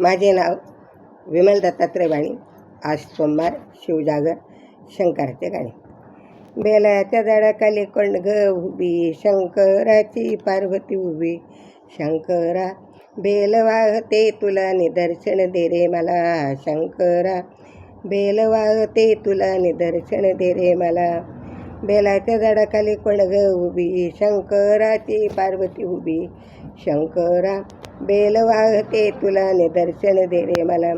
माझे नाव विमल दत्तात्रय वाणी. आज सोमवार शिवजागर शंकराचे गाणे. बेलाच्या झाडाखाली कोंड ग उभी शंकराची पार्वती उभी. शंकरा बेल वाहते तुला निदर्शन दे रे मला. शंकरा बेल वाहते तुला निदर्शन दे रे मला. बेलाच्या झाडाखाली कोण ग उभी शंकराची पार्वती उभी. शंकरा बेल वाहते तुला निदर्शन दे रे मला.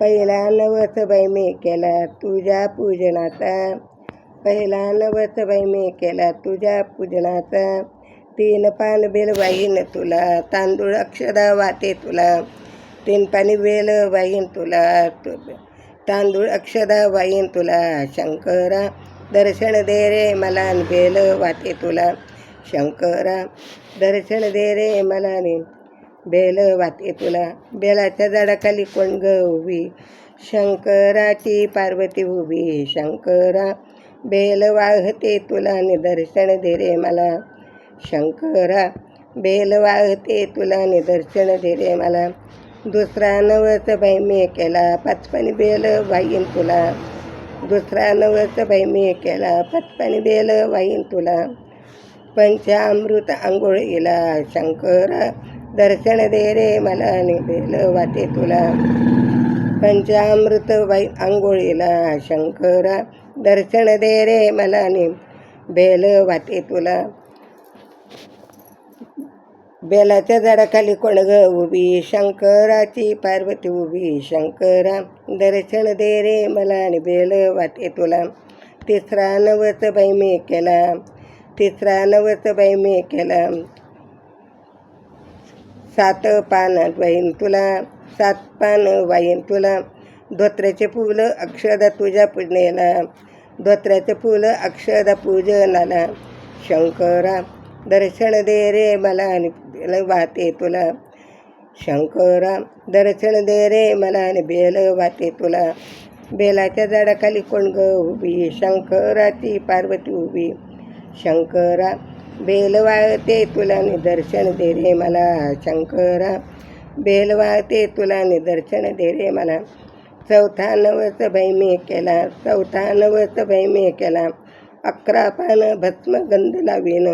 पहिला नवस बाई मी केला तुझ्या पूजनाचा. पहिला नवस बाई मी केला तुझ्या पूजनाचा. तीन पान बेल वाहीन तुला तांदूळ अक्षदा वाते तुला. तीन पाणी बेल वाहीन तुला तु तांदूळ अक्षदा वाहीन तुला. शंकरा दर्शन दे रे मला बेल वाते तुला. शंकरा दर्शन दे रे मला बेल वाते तुला बेलाच्या झाडाखाली कोण गवी उभी शंकराची पार्वती उभी शंकरा बेल वाहते तुला निदर्शन दे रे मला शंकरा बेल वाहते तुला निदर्शन दे रे मला दुसरा नवस बाई मी केला पाचपणी बेल वाहीन तुला दुसरा नवस बाई मी केला पाचपणी बेल वाहीन तुला पंचामृत आंघोळीला शंकरा दर्शन दे रे मला आणि बेल वाटे तुला पंचामृत बाई आंघोळीला शंकरा दर्शन दे रे मला नि बेल वाटे तुला बेलाच्या झाडाखाली कोणग उभी शंकराची पार्वती उभी शंकरा दर्शन दे रे मला आणि बेल वाटे तुला तिसरा नवस बाई मी केला तिसरा नवस बाई मी केला. सात पान वाईन तुला सात पान वाईन तुला. धोत्र्याचे फुलं अक्षदा तुझ्या पूजनेला. धोत्र्याचे फुलं अक्षदा पूजनाला. शंकरा दर्शन दे रे मला आणि वाहते तुला. शंकरा दर्शन दे रे मला आणि बेल वाहते तुला. बेलाच्या झाडाखाली कोण ग उभी? शंकराची पार्वती उभी. शंकरा बेलवाळते तुला निदर्शन दे रे मला. शंकरा बेलवाळते तुला निदर्शन दे रे मला. चौथा नवस बाई मी केला चौथा नवस बाई मी केला. अकरा पानं भस्म गंध लावीन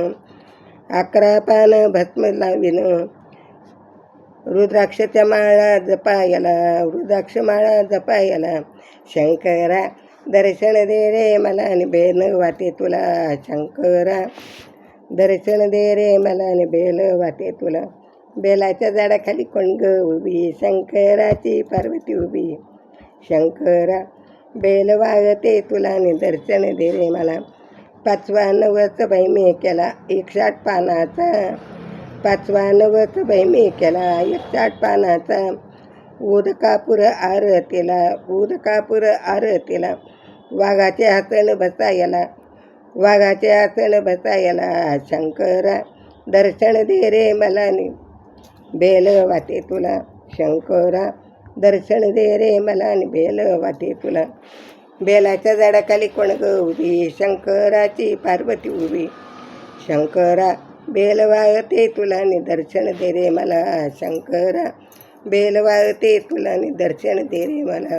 अकरा पानं भस्म लावीन. रुद्राक्षच्या माळा जपायला रुद्राक्ष माळा जपायला. शंकरा दर्शन दे रे मला आणि बेल वाटे तुला शंकरा दर्शन दे रे मला आणि बेल वाटे तुला बेलाच्या झाडाखाली कोणग उभी शंकराची पार्वती उभी शंकरा बेल वागते तुला आणि दर्शन दे रे मला पाचवा नवस बाई मी केला एकसाठ पानाचा पाचवा नवस बाई मी केला एकसाठ पानाचा उदकापूर आरतीला उदकापूर आरतीला वाघाचे हातन बसायला वाघाचे बसा याला. शंकरा दर्शन दे रे मलानी. बेल वाटे तुला. शंकरा दर्शन दे रे मला आणि बेल वाटे तुला. बेलाच्या झाडाखाली कोण ग उभी? शंकराची पार्वती उभी. शंकरा बेल वाळते तुला नि दर्शन दे रे मला. शंकरा बेल वाळते तुला नि दर्शन दे रे मला.